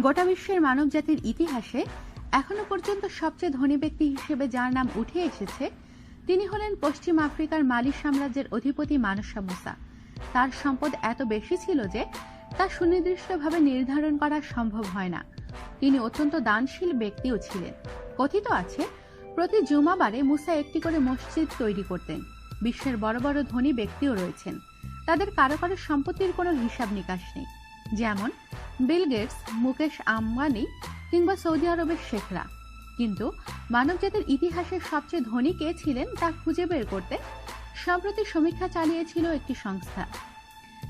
গোটা বিশ্বের মানবজাতির ইতিহাসে এখনও পর্যন্ত সবচেয়ে ধনী ব্যক্তি হিসেবে যার নাম উঠে এসেছে, তিনি হলেন পশ্চিম আফ্রিকার মালি সাম্রাজ্যের অধিপতি মানসা মুসা। তার সম্পদ এত বেশি ছিল যে তা সুনির্দিষ্টভাবে নির্ধারণ করা সম্ভব হয় না। তিনি অত্যন্ত দানশীল ব্যক্তিও ছিলেন। কথিত আছে, প্রতি জুমাবারে মুসা একটি করে মসজিদ তৈরি করতেন। বিশ্বের বড় বড় ধনী ব্যক্তিও রয়েছেন। তাদের কারও কারও সম্পত্তির কোনো হিসাব নিকাশ নেই। যেমন বিল গেটস, মুকেশ আম্বানি কিংবা সৌদি আরবের শেখরা। কিন্তু মানবজাতির ইতিহাসের সবচেয়ে ধনী কে ছিলেন তা খুঁজে বের করতে সম্প্রতি সমীক্ষা চালিয়েছিল একটি সংস্থা।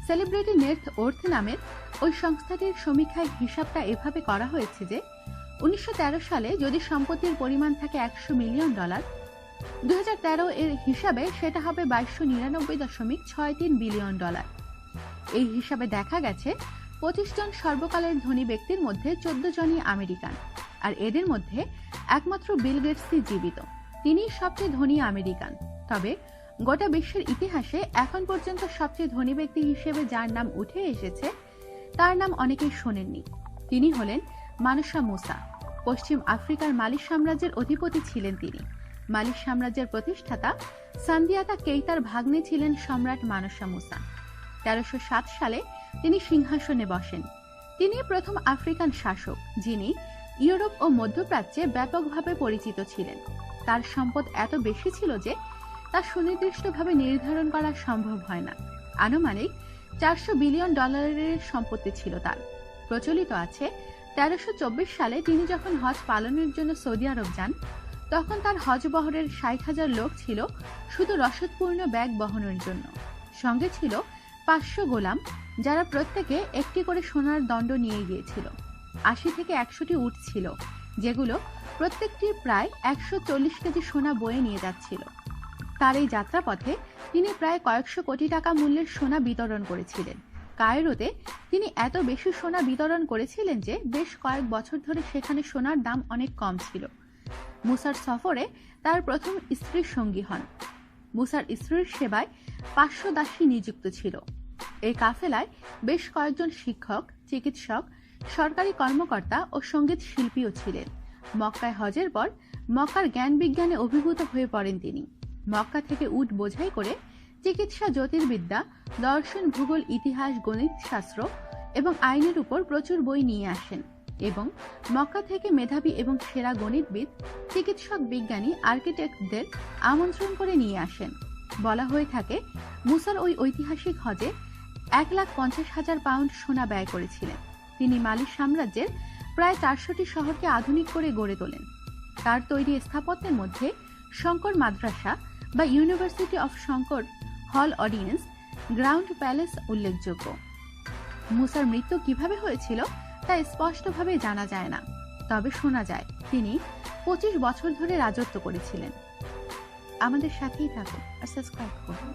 সেলিব্রিটি নেট ওর্থ নামের ওই সংস্থাটির সমীক্ষায় হিসাবটা এভাবে করা হয়েছে যে, উনিশশো তেরো সালে যদি সম্পত্তির পরিমাণ থাকে একশো মিলিয়ন ডলার দু হাজার তেরো এর হিসাবে সেটা হবে বাইশশো নিরানব্বই দশমিক ছয় তিন বিলিয়ন ডলার। এই হিসাবে দেখা গেছে পঁচিশ জন সর্বকালের ধনী ব্যক্তির মধ্যে চোদ্দ জনই আমেরিকান, আর এদের মধ্যে একমাত্র বিল গেটসই জীবিত। তিনি সবচেয়ে ধনী আমেরিকান। তবে গোটা বিশ্বের ইতিহাসে এখন পর্যন্ত সবচেয়ে ধনী ব্যক্তি হিসেবে যার নাম উঠে এসেছে, তার নাম অনেকেই শোনেননি। তিনি হলেন মানসা মুসা। পশ্চিম আফ্রিকার মালিক সাম্রাজ্যের অধিপতি ছিলেন তিনি। মালিক সাম্রাজ্যের প্রতিষ্ঠাতা সান্দিয়াতা কেইতার ভাগ্নে ছিলেন সম্রাট মানসা মুসা। তেরোশো সালে তিনি সিংহাসনে বসেন। তিনি প্রথম আফ্রিকান শাসক, যিনি ইউরোপ ও মধ্যপ্রাচ্যে ব্যাপকভাবে পরিচিত ছিলেন। তার সম্পদ এত বেশি ছিল যে তা সুনির্দিষ্টভাবে নির্ধারণ করা সম্ভব হয় না। আনুমানিক চারশো বিলিয়ন ডলারের সম্পত্তি ছিল তার। প্রচলিত আছে, তেরোশো সালে তিনি যখন হজ পালনের জন্য সৌদি আরব যান, তখন তার হজ বহরের ষাট হাজার লোক ছিল শুধু রসদপূর্ণ ব্যাগ বহনের জন্য। সঙ্গে ছিল পাঁচশো গোলাম, যারা প্রত্যেকে একটি করে সোনার দণ্ড নিয়ে গিয়েছিল। আশি থেকে একশোটি উট ছিল, যেগুলো প্রত্যেকটি প্রায় একশো চল্লিশ কেজি সোনা বয়ে নিয়ে যাচ্ছিল। তার এই যাত্রাপথে তিনি প্রায় কয়েকশো কোটি টাকা মূল্যের সোনা বিতরণ করেছিলেন। কায়রোতে তিনি এত বেশি সোনা বিতরণ করেছিলেন যে বেশ কয়েক বছর ধরে সেখানে সোনার দাম অনেক কম ছিল। মুসার সফরে তার প্রথম স্ত্রীর সঙ্গী হন। মুসার স্ত্রীর সেবায় পাঁচশো দাসী নিযুক্ত ছিল। এই কাফেলায় বেশ কয়েকজন শিক্ষক, চিকিৎসক, সরকারি কর্মকর্তা ও সংগীত শিল্পীও ছিলেন। মক্কায় হজের পর মক্কার জ্ঞান বিজ্ঞানে অভিভূত হয়ে পড়েন তিনি। মক্কা থেকে উট বোঝাই করে চিকিৎসা জ্যোতির্বিদ্যা, দর্শন ভূগোল, ইতিহাস, গণিত, শাস্ত্র এবং আইনের উপর প্রচুর বই নিয়ে আসেন এবং মক্কা থেকে মেধাবী এবং সেরা গণিতবিদ, চিকিৎসক বিজ্ঞানী, আর্কিটেক্টদের আমন্ত্রণ করে নিয়ে আসেন। বলা হয়ে থাকে, মুসার ওই ঐতিহাসিক হজে এক লাখ পঞ্চাশ হাজার পাউন্ড সোনা ব্যয় করেছিলেন। তিনি মালিক সাম্রাজ্যের প্রায় চারশোটি শহরকে আধুনিক করে গড়ে তোলেন। তার তৈরি স্থাপত্যের মধ্যে শঙ্কর মাদ্রাসা বা ইউনিভার্সিটি অফ শঙ্কর হল অডিয়েন্স গ্রাউন্ড প্যালেস উল্লেখযোগ্য। মুসার মৃত্যু কীভাবে হয়েছিল তা স্পষ্টভাবে জানা যায় না, তবে শোনা যায় তিনি পঁচিশ বছর ধরে রাজত্ব করেছিলেন। আমাদের সাথেই থাকুন আর সাবস্ক্রাইব করুন।